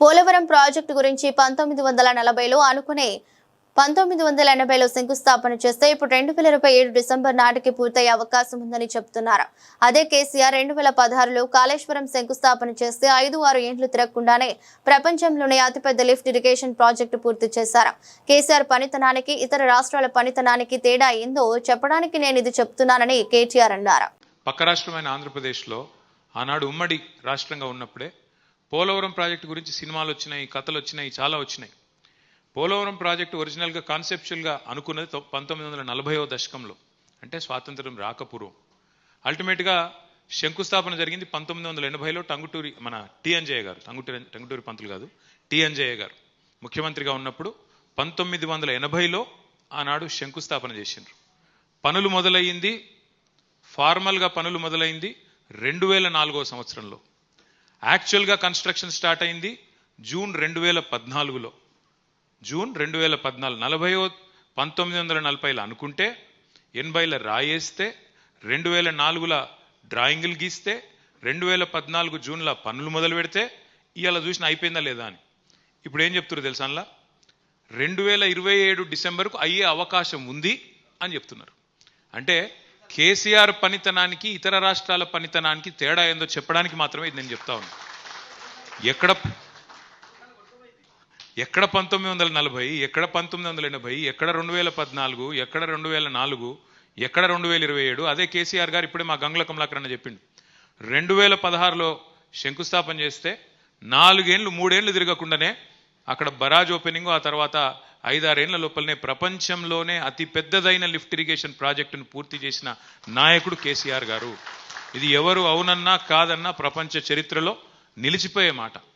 Polavaram project గురించి పంతొమ్మిది వందల నలభైలో అనుకునే పంతొమ్మిది వందల ఎనభైలో శంకుస్థాపన చేస్తే ఇప్పుడు రెండు వేల ఇరవై ఏడు డిసెంబర్ నాటికి పూర్తయ్యే అవకాశం ఉందని చెబుతున్నారు. అదే కేసీఆర్ రెండు వేల పదహారులో కాళేశ్వరం శంకుస్థాపన చేస్తే ఐదు ఆరు ఏండ్లు తిరగకుండానే ప్రపంచంలోనే అతిపెద్ద లిఫ్ట్ ఇరిగేషన్ ప్రాజెక్టు పూర్తి చేశారు. కేసీఆర్ పనితనానికి ఇతర రాష్ట్రాల పనితనానికి తేడా ఏందో చెప్పడానికి నేను ఇది చెప్తున్నానని కేటీఆర్ అన్నారు. పక్క రాష్ట్రమైన ఆంధ్రప్రదేశ్లో ఆనాడు ఉమ్మడి రాష్ట్రంగా ఉన్నప్పుడే పోలవరం ప్రాజెక్టు గురించి సినిమాలు వచ్చినాయి కథలు వచ్చినాయి చాలా వచ్చినాయి. పోలవరం ప్రాజెక్టు ఒరిజినల్గా కాన్సెప్చువల్గా అనుకున్నది పంతొమ్మిది వందల నలభైవ దశకంలో. అంటే స్వాతంత్రం రాకపూర్వం. అల్టిమేట్గా శంకుస్థాపన జరిగింది పంతొమ్మిది వందల ఎనభైలో టంగుటూరి మన టి గారు. టంగుటూరి టంగుటూరి పంతులు కాదు టి గారు. ముఖ్యమంత్రిగా ఉన్నప్పుడు పంతొమ్మిది వందల ఎనభైలో ఆనాడు శంకుస్థాపన చేసిండ్రు. పనులు మొదలయ్యింది ఫార్మల్గా పనులు మొదలైంది రెండు వేల నాలుగో సంవత్సరంలో. యాక్చువల్గా కన్స్ట్రక్షన్ స్టార్ట్ అయింది జూన్ రెండు వేల పద్నాలుగులో. జూన్ రెండు వేల పద్నాలుగు. నలభైవ పంతొమ్మిది వందల నలభైలో అనుకుంటే ఎనభైల రాయేస్తే రెండు వేల నాలుగుల డ్రాయింగులు గీస్తే రెండు వేల పద్నాలుగు జూన్లో పనులు మొదలు పెడితే ఇవాళ చూసిన అయిపోయిందా లేదా అని. ఇప్పుడు ఏం చెప్తున్నారు తెలుసా అలా రెండు వేల ఇరవై ఏడు డిసెంబర్కు అయ్యే అవకాశం ఉంది అని చెప్తున్నారు. అంటే కేసీఆర్ పనితనానికి ఇతర రాష్ట్రాల పనితనానికి తేడా ఏందో చెప్పడానికి మాత్రమే ఇది నేను చెప్తా ఉన్నా. ఎక్కడ ఎక్కడ పంతొమ్మిది వందల నలభై ఎక్కడ పంతొమ్మిది వందల ఎనభై ఎక్కడ రెండు వేల పద్నాలుగు ఎక్కడ రెండు వేల నాలుగు ఎక్కడ రెండు వేల ఇరవై ఏడు అదే కేసీఆర్ గారు ఇప్పుడే మా గంగుల కమలాకరణ చెప్పిండు. రెండు వేల పదహారులో శంకుస్థాపన చేస్తే నాలుగేండ్లు మూడేండ్లు తిరగకుండానే అక్కడ బరాజ్ ఓపెనింగ్ ఆ తర్వాత ఐదారేళ్ళ లోపలనే ప్రపంచంలోనే అతి పెద్దదైన లిఫ్ట్ ఇరిగేషన్ ప్రాజెక్టును పూర్తి చేసిన నాయకుడు కేసీఆర్ గారు. ఇది ఎవరు అవునన్నా కాదన్నా ప్రపంచ చరిత్రలో నిలిచిపోయే మాట.